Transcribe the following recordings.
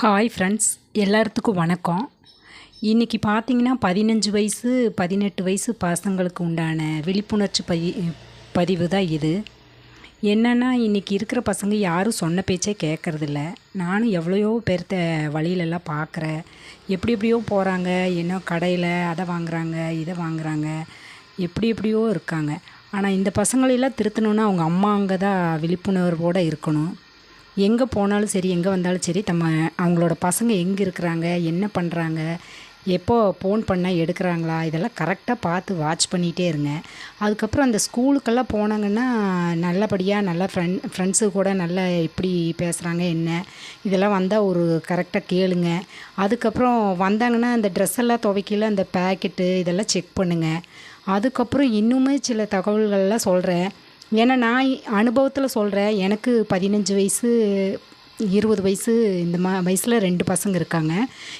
Hi friends எல்லாத்துக்கும் வணக்கம். இன்றைக்கி பார்த்தீங்கன்னா பதினஞ்சு வயசு பதினெட்டு வயசு பசங்களுக்கு உண்டான விழிப்புணர்ச்சி பதி பதிவு தான் இது. என்னென்னா இன்றைக்கி இருக்கிற பசங்க யாரும் சொன்ன பேச்சே கேட்குறதில்ல நானும் எவ்வளையோ பேர்த்த வழியிலெல்லாம் பார்க்குறேன் எப்படி எப்படியோ போகிறாங்க என்ன கடையில் அதை வாங்குறாங்க இதை வாங்குறாங்க எப்படி எப்படியோ இருக்காங்க. ஆனால் இந்த பசங்களெல்லாம் திருத்தணுன்னா அவங்க அம்மா அங்கே தான் விழிப்புணர்வோடு இருக்கணும். எங்கே போனாலும் சரி எங்கே வந்தாலும் சரி நம்ம அவங்களோட பசங்க எங்கே இருக்கிறாங்க என்ன பண்ணுறாங்க எப்போ ஃபோன் பண்ணால் எடுக்கிறாங்களா இதெல்லாம் கரெக்டாக பார்த்து வாட்ச் பண்ணிகிட்டே இருங்க. அதுக்கப்புறம் அந்த ஸ்கூலுக்கெல்லாம் போனாங்கன்னா நல்லபடியாக நல்லா ஃப்ரெண்ட் ஃப்ரெண்ட்ஸு கூட நல்லா எப்படி பேசுகிறாங்க என்ன இதெல்லாம் வந்தால் ஒரு கரெக்டாக கேளுங்க. அதுக்கப்புறம் வந்தாங்கன்னா அந்த ட்ரெஸ் எல்லாம் துவைக்கல அந்த பேக்கெட்டு இதெல்லாம் செக் பண்ணுங்கள் அதுக்கப்புறம் இன்னுமே சில தகவல்கள்லாம் சொல்கிறேன் ஏன்னா நான் அனுபவத்தில் சொல்கிறேன் எனக்கு பதினஞ்சு வயசு இருபது வயசு இந்த மா வயசில் ரெண்டு பசங்க இருக்காங்க.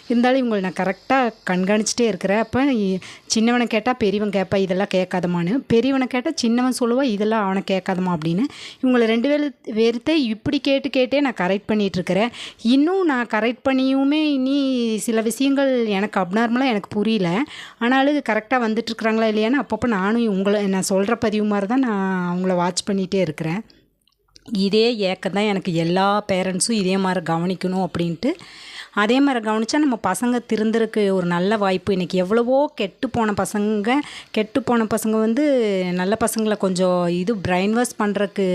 இருந்தாலும் இவங்களை நான் கரெக்டாக கண்காணிச்சிட்டே இருக்கிறேன். அப்போ சின்னவனை கேட்டால் பெரியவன் கேட்பா இதெல்லாம் கேட்காதமான்னு பெரியவனை கேட்டால் சின்னவன் சொல்லுவா இதெல்லாம் அவனை கேட்காதமா அப்படின்னு. இவங்களை ரெண்டு பேர் வேறுத்தை இப்படி கேட்டு கேட்டே நான் கரெக்ட் பண்ணிகிட்ருக்கிறேன் இன்னும் நான் கரெக்ட் பண்ணியுமே இனி சில விஷயங்கள் எனக்கு அப்நார்மலாக எனக்கு புரியல. ஆனாலும் கரெக்டாக வந்துட்டுருக்குறாங்களா இல்லையான்னு அப்பப்போ நானும் உங்களை நான் சொல்கிற பதிவு மாதிரி தான் நான் அவங்கள வாட்ச் பண்ணிகிட்டே இருக்கிறேன். இதே ஏக்கம் தான் எனக்கு எல்லா பேரண்ட்ஸும் இதே மாதிரி கவனிக்கணும் அப்படின்ட்டு. அதே மாதிரி கவனித்தா நம்ம பசங்க திருந்துறதுக்கு ஒரு நல்ல வாய்ப்பு. இன்றைக்கி எவ்வளவோ கெட்டு போன பசங்க கெட்டு போன பசங்க வந்து நல்ல பசங்களை கொஞ்சம் இது பிரெயின் வாஷ் பண்ணுறக்கு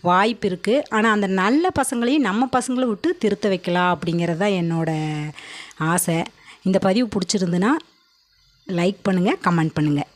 வாய்ப்பு இருக்குது ஆனால் அந்த நல்ல பசங்களையும் நம்ம பசங்களை விட்டு திருத்த வைக்கலாம் அப்படிங்கிறது தான் என்னோடய ஆசை. இந்த பதிவு பிடிச்சிருந்துன்னா லைக் பண்ணுங்கள் கமெண்ட் பண்ணுங்கள்